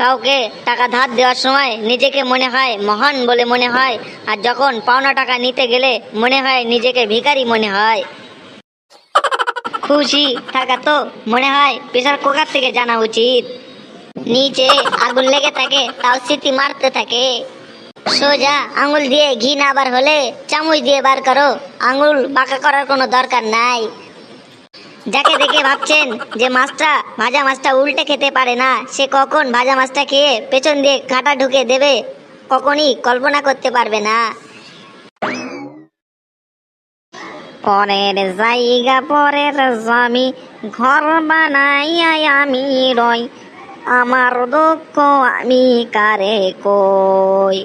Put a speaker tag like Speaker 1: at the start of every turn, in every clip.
Speaker 1: কাউকে টাকা ধার দেওয়ার সময় নিজেকে মনে হয় মহান বলে মনে হয়, আর যখন পাওনা টাকা নিতে গেলে মনে হয় নিজেকে ভিখারি মনে হয়। খুশি থাকা তো মনে হয় প্রেশার কুকার থেকে জানা উচিত। নিচে আগুন লেগে থাকে, তাও স্মৃতি মারতে থাকে। সোজা আঙুল দিয়ে ঘি না বার হলে চামচ দিয়ে বার করো, আঙুল বাঁকা করার কোনো দরকার নাই। যাকে দেখে ভাবছেন যে মাছটা, ভাজা মাছটা উল্টে খেতে পারে না, সে কখন ভাজা মাছটা খেয়ে পেছন দিয়ে কাঁটা ঢুকে দেবে, কখনই কল্পনা করতে পারবে না। পরের জায়গা, পরের জমি, ঘর বানাই আমি রই। আমার দুঃখ আমি কারে কই?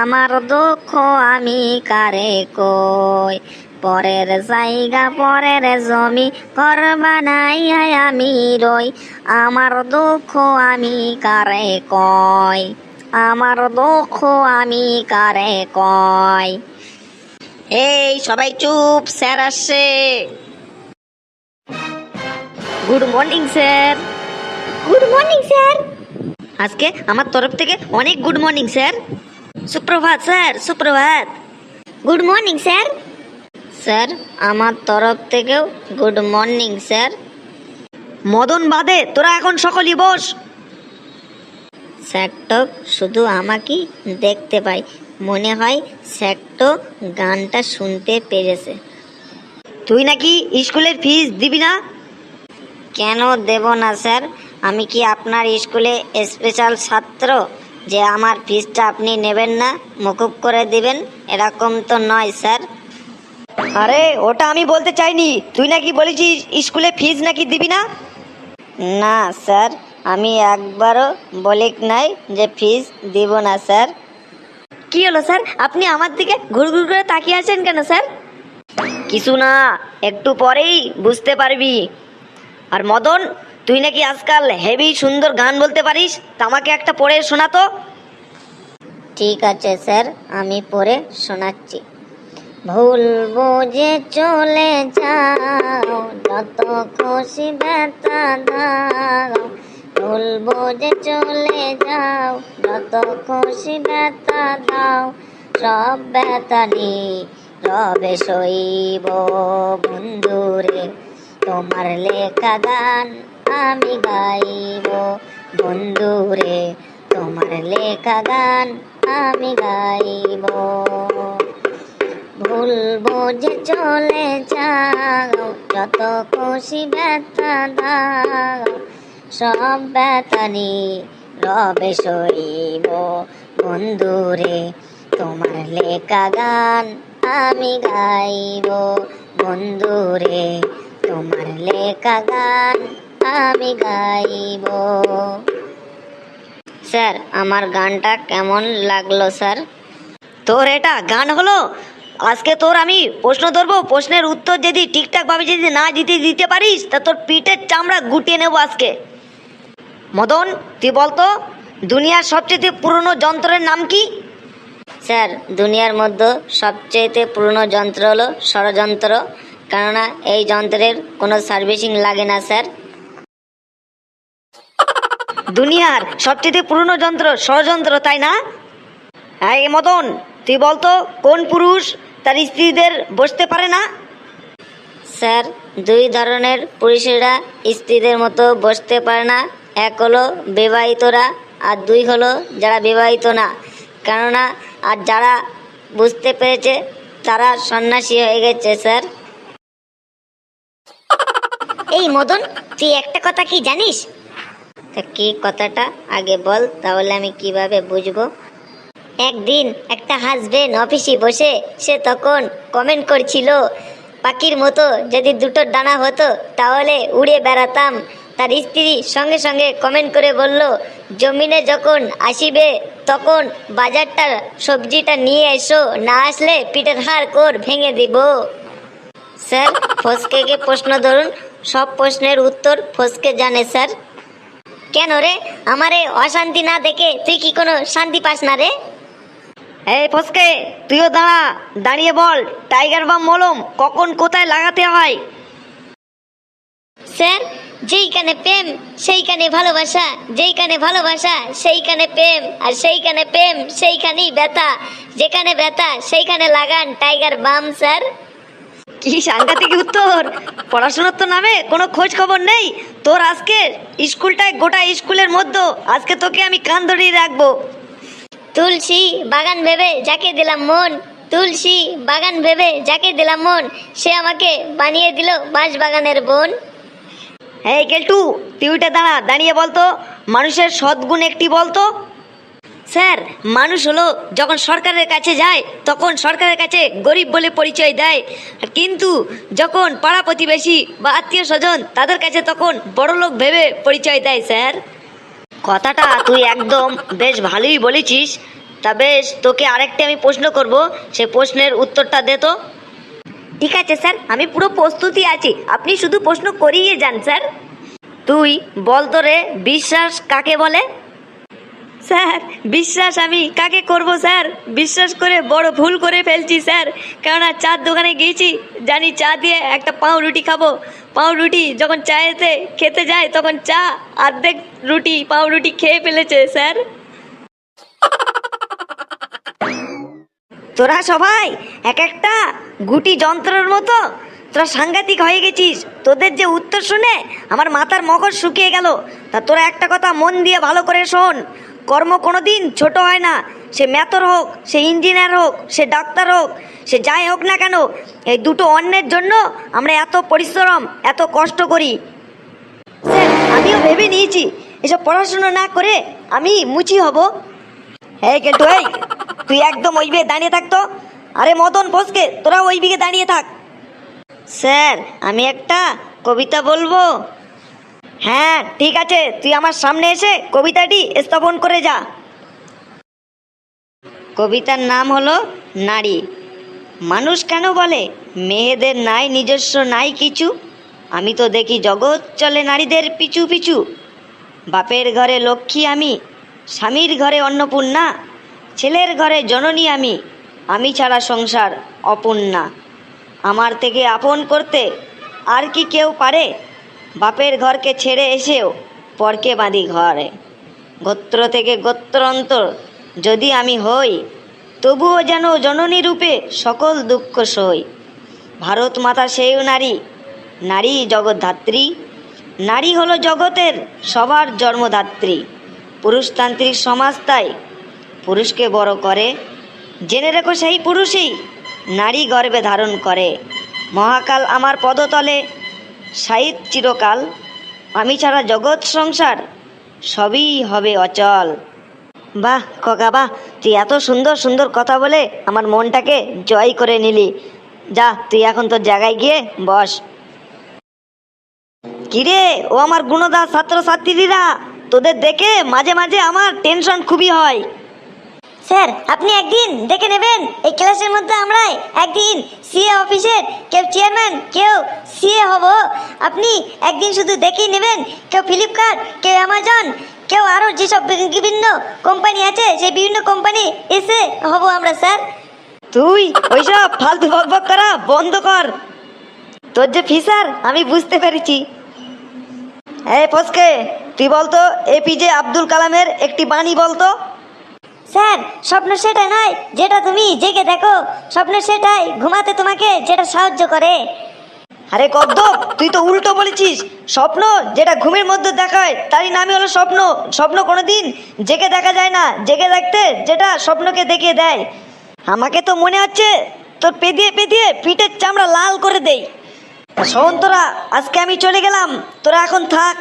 Speaker 1: আমার দুঃখ আমি কারে কই? পরের জায়গা পরের জমি ঘর বানাই আমি রই। আমার দুঃখ আমি কারে কয়? আমার দুঃখ আমি কারে কয়? এই সবাই চুপ স্যার আসছে। Good morning sir. Good morning sir. আজকে আমার তরফ থেকে অনেক গুড মর্নিং স্যার। সুপ্রভাত স্যার সুপ্রভাত। Good morning sir. স্যার আমার তরফ থেকেও গুড মর্নিং স্যার। মদন বাদে তোরা এখন সকলই বস। স্যারটক শুধু আমাকেই দেখতে পাই। মনে হয় স্যারটো গানটা শুনতে পেরেছে। তুই নাকি স্কুলের ফিস দিবি না? কেন দেব না স্যার? আমি কি আপনার স্কুলে স্পেশাল ছাত্র? যে আমার ফিসটা আপনি নেবেন না মকুব করে দিবেন এরকম তো নয় স্যার।
Speaker 2: আরে ওটা আমি বলতে চাইনি। তুই নাকি বলেছিস স্কুলে ফিজ নাকি দিবি না?
Speaker 1: না স্যার আমি একবারও বলি নাই যে ফিজ দিব না স্যার।
Speaker 2: কি হলো স্যার? আপনি আমার দিকে ঘুর ঘুর করে তাকিয়ে আছেন কেন স্যার? কিছু না একটু পরেই বুঝতে পারবি। আর মদন তুই নাকি আজকাল হেভি সুন্দর গান বলতে পারিস তা আমাকে একটা পড়ে শোনাতো
Speaker 1: ঠিক আছে স্যার আমি পড়ে শোনাচ্ছি। ভুল বুঝে চলে যাও, যত খুশি ব্যথা দাও। ভুল বুঝে চলে যাও, যত খুশি ব্যথা দাও। সব ব্যথা নি রবে সইব বন্ধুরে, তোমার লেখা গান আমি গাইব বন্ধুরে, তোমার লেখা গান আমি গাইব। ভুল বুঝে চলে যাও, যত খুশি ব্যথা দাও, সব ব্যথা নি রবে সইব বন্ধুরে, তোমার লেখা গান আমি গাইব। বন্ধুরে, তোমার লেখা গান আমি গাইব। স্যার, আমার গানটা কেমন লাগল, স্যার?
Speaker 2: তোর এটা গান হলো? আজকে তোর আমি প্রশ্ন ধরবো প্রশ্নের উত্তর যদি ঠিকঠাক ভাবে যদি না দিতে দিতে পারিস তা তোর পিঠের চামড়া গুটিয়ে নেব আজকে। মদন তুই বলতো দুনিয়ার সবচেয়ে পুরনো যন্ত্রের নাম কি?
Speaker 1: স্যার দুনিয়ার মধ্যে সবচেয়েতে পুরনো যন্ত্র হলো ষড়যন্ত্র। কেননা এই যন্ত্রের কোনো সার্ভিসিং লাগে না স্যার।
Speaker 2: দুনিয়ার সবচেয়ে পুরনো যন্ত্র ষড়যন্ত্র তাই না? হ্যাঁ মদন তুই বলতো কোন পুরুষ তার স্ত্রীদের বসতে পারে না?
Speaker 1: স্যার দুই ধরনের পুরুষেরা স্ত্রীদের মতো বসতে পারে না। এক হলো বিবাহিতরা আর দুই হলো যারা বিবাহিত না। কেননা আর যারা বুঝতে পেরেছে তারা সন্ন্যাসী হয়ে গেছে স্যার। এই মদন তুই একটা কথা কি জানিস? তা কি কথাটা? আগে বল তাহলে আমি কীভাবে বুঝব? একদিন একটা হাজবেন্ড অফিসে বসে সে তখন কমেন্ট করছিল, পাখির মতো যদি দুটো ডানা হতো তাহলে উড়ে বেড়াতাম। তার স্ত্রী সঙ্গে সঙ্গে কমেন্ট করে বলল, জমিনে যখন আসিবে তখন বাজারটা সবজিটা নিয়ে এসো, না আসলে পিঠের হাড় কোর ভেঙে দিব। স্যার ফসকেকে প্রশ্ন ধরুন। সব প্রশ্নের উত্তর ফসকে জানে, স্যার। কেন রে? আমারে অশান্তি না দেখে তুই কি কোনো শান্তি পাস না রে?
Speaker 2: এই ফসকে তুইও দাঁড়া দাঁড়িয়ে বল টাইগার বা মলম কখন কোথায় লাগাতে হয়?
Speaker 1: স্যার যেইখানে প্রেম সেইখানে ভালোবাসা যেইখানে ভালোবাসা সেইখানে প্রেম আর সেইখানে প্রেম সেইখানেই ব্যথা। যেখানে ব্যথা সেইখানে লাগান টাইগার বাম স্যার।
Speaker 2: কি সাংঘাতিক উত্তর! পড়াশোনার তো নামে কোনো খোঁজ খবর নেই। তোর আজকে স্কুলটায় গোটা স্কুলের মধ্যে আজকে তোকে আমি কান ধরিয়ে রাখব।
Speaker 1: তুলসী বাগান ভেবে যাকে দিলাম মন তুলসী বাগান ভেবে যাকে দিলাম মন সে আমাকে বানিয়ে দিল বাঁশ বাগানের বোন।
Speaker 2: এই কেলটু তুই দাঁড়া দাঁড়িয়ে বলতো মানুষের সদ্গুণ একটি বলতো স্যার মানুষ হলো যখন সরকারের কাছে যায় তখন সরকারের কাছে গরিব বলে পরিচয় দেয়। কিন্তু যখন পাড়া প্রতিবেশী বা আত্মীয় স্বজন তাদের কাছে তখন বড় লোক ভেবে পরিচয় দেয় স্যার। কথাটা তুই একদম বেশ ভালোই বলেছিস। তা বেশ তোকে আরেকটি আমি প্রশ্ন করব। সে প্রশ্নের উত্তরটা দে তো। ঠিক আছে স্যার। আমি পুরো প্রস্তুতি আছি। আপনি শুধু প্রশ্ন করিয়ে যান স্যার। তুই বল তো রে বিশ্বাস কাকে বলে? স্যার, বিশ্বাস আমি কাকে করব, স্যার? বিশ্বাস করে বড় ভুল করে ফেলছি, স্যার। কেননা চার দোকানে গিয়েছি, জানি চা দিয়ে একটা পাউ রুটি খাব। পাউ রুটি যখন চায়েতে খেতে যায়, তখন চা অর্ধেক রুটি পাউ রুটি খেয়ে ফেলেছে, স্যার। তোরা সবাই এক একটা গুটি যন্ত্রের মতো তোরা সাংঘাতিক হয়ে গেছিস। তোদের যে উত্তর শুনে আমার মাথার মগজ শুকিয়ে গেল। তা তোরা একটা কথা মন দিয়ে ভালো করে শোন। কর্ম কোনো দিন ছোট হয় না। সে ম্যাথর হোক, সে ইঞ্জিনিয়ার হোক, সে ডাক্তার হোক, সে যাই হোক না কেন, এই দুটো অন্যের জন্য আমরা এত পরিশ্রম, এত কষ্ট করি। স্যার, আমিও ভেবে নিয়েছি, এসব পড়াশুনো না করে আমি মুচি হব। এই কেটু এই, তুই একদম ওই বিয়ে দাঁড়িয়ে থাকতো আরে মদন বসকে তোরা ওই দিকে দাঁড়িয়ে থাক। স্যার, আমি একটা কবিতা বলব। হ্যাঁ ঠিক আছে। তুই আমার সামনে এসে কবিতাটি স্থাপন করে যা। কবিতার নাম হলো নারী। মানুষ কেন বলে, মেয়েদের নাই নিজস্ব নাই কিছু? আমি তো দেখি জগৎ চলে নারীদের পিছু পিছু। বাপের ঘরে লক্ষ্মী আমি, স্বামীর ঘরে অন্নপূর্ণা, ছেলের ঘরে জননী আমি আমি ছাড়া সংসার অপূর্ণা। আমার থেকে আপন করতে আর কি কেউ পারে? বাপের ঘরকে ছেড়ে এসেও পরকে বাঁধি ঘরে। গোত্র থেকে গোত্রান্তর যদি আমি হই, তবুও যেন জননী রূপে সকল দুঃখ সই। ভারত মাতা সেই নারী নারী জগৎধাত্রী নারী হলো জগতের সবার জন্মদাত্রী। পুরুষতান্ত্রিক সমাজ তাই পুরুষকে বড় করে। জেনে রেখো সেই পুরুষই নারী গর্ভে ধারণ করে। মহাকাল আমার পদতলে সাহিত চিরকাল। আমি ছাড়া জগৎ সংসার, সবই হবে অচল। বাহ, খোকা, বাহ, তুই এত সুন্দর সুন্দর কথা বলে আমার মনটাকে জয় করে নিলি। যা, তুই এখন তোর জায়গায় গিয়ে বস। কিরে, ও আমার গুণদা ছাত্রছাত্রীরা, তোদের দেখে মাঝে মাঝে আমার টেনশন খুবই হয়।
Speaker 1: স্যার, আপনি একদিন দেখে নেবেন, এই ক্লাসের মধ্যে আমরা একদিন সিএ অফিসের কেউ চেয়ারম্যান, কেউ সিএ হব। আপনি একদিন শুধু দেখেই নেবেন, কেউ ফ্লিপকার্ট, কেউ অ্যামাজন, কেউ আরও যেসব বিভিন্ন কোম্পানি আছে, সেই বিভিন্ন কোম্পানি এসে হব আমরা, স্যার।
Speaker 2: তুই ওইসব ফালতু বক বক করা বন্ধ কর। তোর যে ফিসার আমি বুঝতে পেরেছি। এই ফসকে, তুই বলতো এপিজে আব্দুল কালামের একটি বাণী বলতো
Speaker 1: স্যার, স্বপ্ন সেটা নয়, যেটা তুমি জেগে দেখো। স্বপ্ন সেটাই ঘুমাতে তোমাকে যেটা সাহায্য করে।
Speaker 2: আরে কদ্দপ তুই তো উল্টো বলেছিস। স্বপ্ন যেটা ঘুমের মধ্যে দেখায়, তারই নামই হলো স্বপ্ন। স্বপ্ন কোনোদিন জেগে দেখা যায় না, জেগে দেখতে যেটা স্বপ্নকে দেখিয়ে দেয়। আমাকে তো মনে হচ্ছে, তোর পেদিয়ে পেদিয়ে পিঠের চামড়া লাল করে দেই। শোন তোরা, আজকে আমি চলে গেলাম, তোরা এখন থাক।